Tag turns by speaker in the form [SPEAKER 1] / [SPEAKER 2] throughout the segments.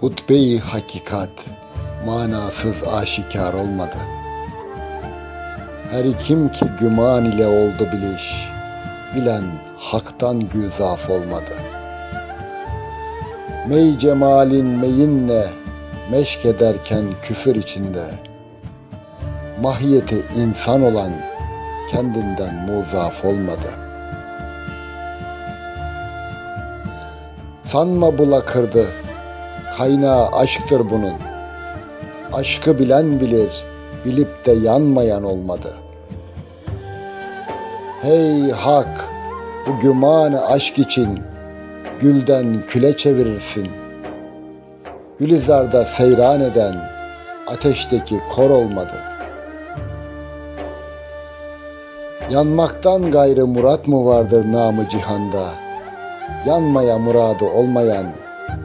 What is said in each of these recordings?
[SPEAKER 1] Hutbe-i hakikat manasız aşikar olmadı. Her kim ki güman ile oldu biliş, bilen haktan güzaf olmadı. Mey cemalin meyinle meşk ederken küfür içinde, mahiyeti insan olan kendinden muzaf olmadı. Sanma bula kırdı, kaynağı aşktır bunun. Aşkı bilen bilir, bilip de yanmayan olmadı. Hey hak, bu gümanı aşk için gülden küle çevirirsin. Gülizarda seyran eden ateşteki kor olmadı. Yanmaktan gayrı murat mı vardır namı cihanda? Yanmaya muradı olmayan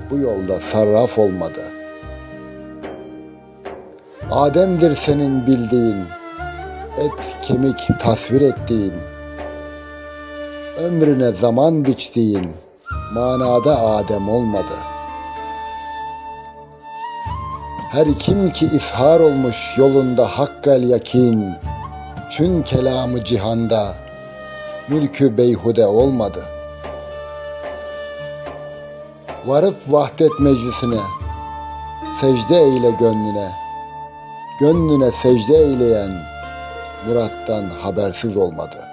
[SPEAKER 1] bu yolda sarraf olmadı. Adem'dir senin bildiğin, et kemik tasvir ettiğin, ömrüne zaman biçtiğin, manada Adem olmadı. Her kim ki ishar olmuş yolunda hakkel yakin, çün kelamı cihanda, mülkü beyhude olmadı. Varıp vahdet meclisine, secde eyle gönlüne, gönlüne secde eyleyen, murattan habersiz olmadı.''